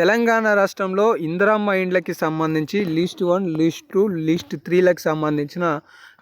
Telangana రాష్ట్రంలో ఇందిరమ్మ ఇండ్లకి సంబంధించి list one list two list త్రీలకు సంబంధించిన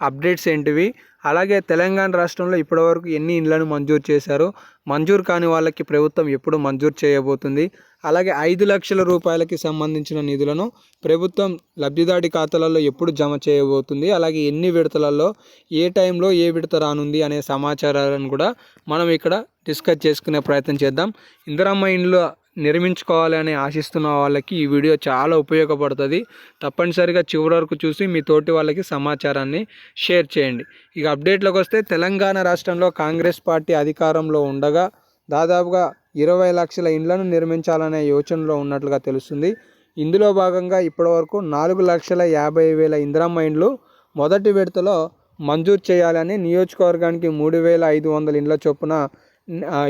అప్డేట్స్ ఏంటివి? అలాగే తెలంగాణ రాష్ట్రంలో ఇప్పటివరకు ఎన్ని ఇండ్లను మంజూరు చేశారు? మంజూరు కాని వాళ్ళకి ప్రభుత్వం ఎప్పుడు మంజూరు చేయబోతుంది? అలాగే ఐదు లక్షల రూపాయలకి సంబంధించిన నిధులను ప్రభుత్వం లబ్ధిదారి ఖాతాలలో ఎప్పుడు జమ చేయబోతుంది? అలాగే ఎన్ని విడతలలో ఏ టైంలో ఏ విడత రానుంది అనే సమాచారాలను కూడా మనం ఇక్కడ డిస్కస్ చేసుకునే ప్రయత్నం చేద్దాం. ఇందిరమ్మ ఇండ్లు నిర్మించుకోవాలని ఆశిస్తున్న వాళ్ళకి ఈ వీడియో చాలా ఉపయోగపడుతుంది. తప్పనిసరిగా చివరి వరకు చూసి మీ తోటి వాళ్ళకి సమాచారాన్ని షేర్ చేయండి. ఇక అప్డేట్లోకి వస్తే తెలంగాణ రాష్ట్రంలో కాంగ్రెస్ పార్టీ అధికారంలో ఉండగా దాదాపుగా ఇరవై లక్షల ఇండ్లను నిర్మించాలనే యోచనలో ఉన్నట్లుగా తెలుస్తుంది. ఇందులో భాగంగా ఇప్పటివరకు నాలుగు లక్షల యాభై వేల ఇందిరమ్మ ఇండ్లు మొదటి విడతలో మంజూరు చేయాలని నియోజకవర్గానికి మూడు వేల ఐదు వందల ఇండ్ల చొప్పున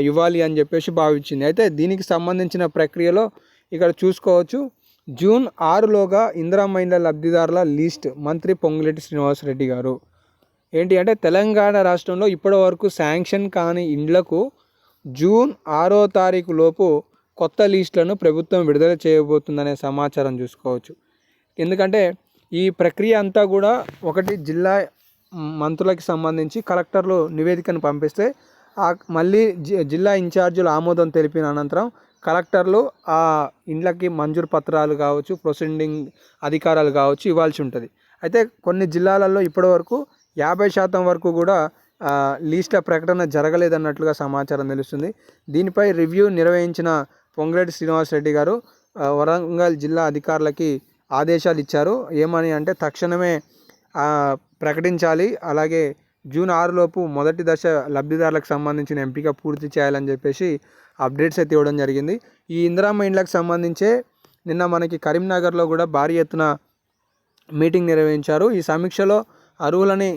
ఇవ్వాలి అని చెప్పేసి భావించింది. అయితే దీనికి సంబంధించిన ప్రక్రియలో ఇక్కడ చూసుకోవచ్చు. జూన్ ఆరులోగా ఇందిరా ఇండ్ల లబ్ధిదారుల లిస్ట్ మంత్రి పొంగులేటి శ్రీనివాసరెడ్డి గారు. ఏంటి అంటే తెలంగాణ రాష్ట్రంలో ఇప్పటి వరకు శాంక్షన్ కాని ఇండ్లకు జూన్ ఆరో తారీఖు లోపు కొత్త లిస్టులను ప్రభుత్వం విడుదల చేయబోతుందనే సమాచారం చూసుకోవచ్చు. ఎందుకంటే ఈ ప్రక్రియ అంతా కూడా ఒకటి జిల్లా మంత్రులకి సంబంధించి కలెక్టర్లు నివేదికను పంపిస్తే మళ్ళీ జిల్లా ఇన్ఛార్జీలు ఆమోదం తెలిపిన అనంతరం కలెక్టర్లు ఆ ఇండ్లకి మంజూరు పత్రాలు కావచ్చు ప్రొసీడింగ్ అధికారాలు కావచ్చు ఇవ్వాల్సి ఉంటుంది. అయితే కొన్ని జిల్లాలలో ఇప్పటివరకు యాభై శాతం వరకు కూడా లీస్ట్ల ప్రకటన జరగలేదన్నట్లుగా సమాచారం తెలుస్తుంది. దీనిపై రివ్యూ నిర్వహించిన పొంగిరెడ్డి శ్రీనివాసరెడ్డి గారు వరంగల్ జిల్లా అధికారులకి ఆదేశాలు ఇచ్చారు. ఏమని అంటే తక్షణమే ప్రకటించాలి. అలాగే జూన్ ఆరులోపు మొదటి దశ లబ్ధిదారులకు సంబంధించిన ఎంపిక పూర్తి చేయాలని చెప్పేసి అప్డేట్స్ అయితే ఇవ్వడం జరిగింది. ఈ ఇందిరామ్మ ఇండ్లకు సంబంధించే నిన్న మనకి కరీంనగర్లో కూడా భారీ ఎత్తున మీటింగ్ నిర్వహించారు. ఈ సమీక్షలో అరువులని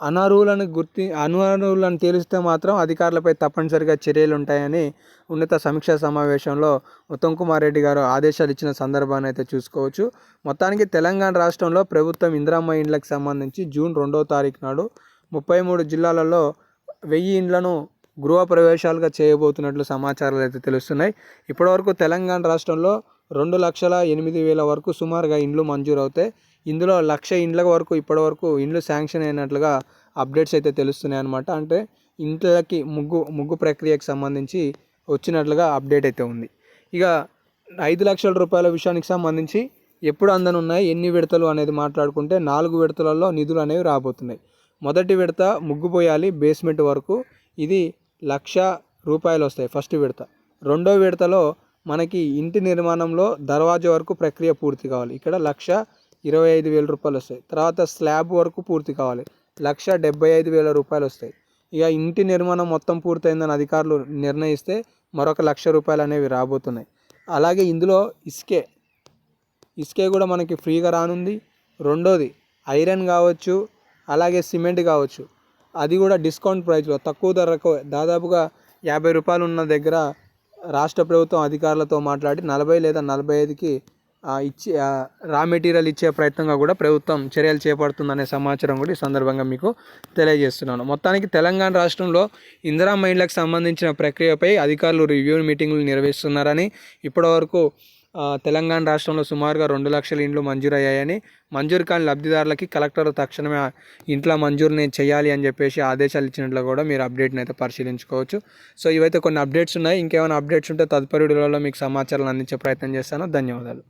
అనర్హులను గుర్తి అనర్హులను తేలిస్తే మాత్రం అధికారులపై తప్పనిసరిగా చర్యలు ఉంటాయని ఉన్నత సమీక్షా సమావేశంలో ఉత్తమ్ కుమార్ రెడ్డి గారు ఆదేశాలు ఇచ్చిన సందర్భాన్ని అయితే చూసుకోవచ్చు. మొత్తానికి తెలంగాణ రాష్ట్రంలో ప్రభుత్వం ఇందిరామ్మ ఇండ్లకు సంబంధించి జూన్ రెండో తారీఖు నాడు ముప్పై మూడు జిల్లాలలో వెయ్యి ఇండ్లను గృహ ప్రవేశాలుగా చేయబోతున్నట్లు సమాచారాలు అయితే తెలుస్తున్నాయి. ఇప్పటివరకు తెలంగాణ రాష్ట్రంలో రెండు లక్షల ఎనిమిది వేల వరకు సుమారుగా ఇండ్లు మంజూరు అవుతాయి. ఇందులో లక్ష ఇండ్ల వరకు ఇప్పటివరకు ఇండ్లు శాంక్షన్ అయినట్లుగా అప్డేట్స్ అయితే తెలుస్తున్నాయి అనమాట అంటే ఇంట్లకి ముగ్గు ముగ్గు ప్రక్రియకు సంబంధించి వచ్చినట్లుగా అప్డేట్ అయితే ఉంది. ఇక ఐదు లక్షల రూపాయల విషయానికి సంబంధించి ఎప్పుడు అందనున్నాయి ఎన్ని విడతలు అనేది మాట్లాడుకుంటే నాలుగు విడతలలో నిధులు అనేవి రాబోతున్నాయి. మొదటి విడత ముగ్గు పోయాలి బేస్మెంట్ వరకు. ఇది లక్ష రూపాయలు వస్తాయి ఫస్ట్ విడత. రెండో విడతలో మనకి ఇంటి నిర్మాణంలో దర్వాజా వరకు ప్రక్రియ పూర్తి కావాలి. ఇక్కడ లక్ష ఇరవై ఐదు వేల రూపాయలు వస్తాయి. తర్వాత స్లాబ్ వరకు పూర్తి కావాలి. లక్ష డెబ్బై ఐదు వేల రూపాయలు వస్తాయి. ఇక ఇంటి నిర్మాణం మొత్తం పూర్తయిందని అధికారులు నిర్ణయిస్తే మరొక లక్ష రూపాయలు అనేవి రాబోతున్నాయి. అలాగే ఇందులో ఇసుకే. ఇసుకే కూడా మనకి ఫ్రీగా రానుంది. రెండోది ఐరన్ కావచ్చు అలాగే సిమెంట్ కావచ్చు. అది కూడా డిస్కౌంట్ ప్రైస్లో. తక్కువ ధరకు దాదాపుగా యాభై రూపాయలు ఉన్న దగ్గర రాష్ట్ర ప్రభుత్వం అధికారులతో మాట్లాడి నలభై లేదా నలభై ఐదుకి ఇచ్చి రా మెటీరియల్ ఇచ్చే ప్రయత్నంగా కూడా ప్రభుత్వం చర్యలు చేపడుతుందనే సమాచారం కూడా ఈ సందర్భంగా మీకు తెలియజేస్తున్నాను. మొత్తానికి తెలంగాణ రాష్ట్రంలో ఇందిరా మైండ్లకు సంబంధించిన ప్రక్రియపై అధికారులు రివ్యూ మీటింగులు నిర్వహిస్తున్నారని ఇప్పటివరకు తెలంగాణ రాష్ట్రంలో సుమారుగా రెండు లక్షల ఇండ్లు మంజూరయ్యాయని మంజూరు కాని లబ్ధిదారులకి కలెక్టర్ తక్షణమే ఇంట్లో మంజూరుని చేయాలి అని చెప్పేసి ఆదేశాలు ఇచ్చినట్లు కూడా మీరు అప్డేట్ని అయితే పరిశీలించుకోవచ్చు. సో ఇవైతే కొన్ని అప్డేట్స్ ఉన్నాయి. ఇంకేమైనా అప్డేట్స్ ఉంటే తదుపరి వీడియోలో మీకు సమాచారం అందించే ప్రయత్నం చేస్తాను. ధన్యవాదాలు.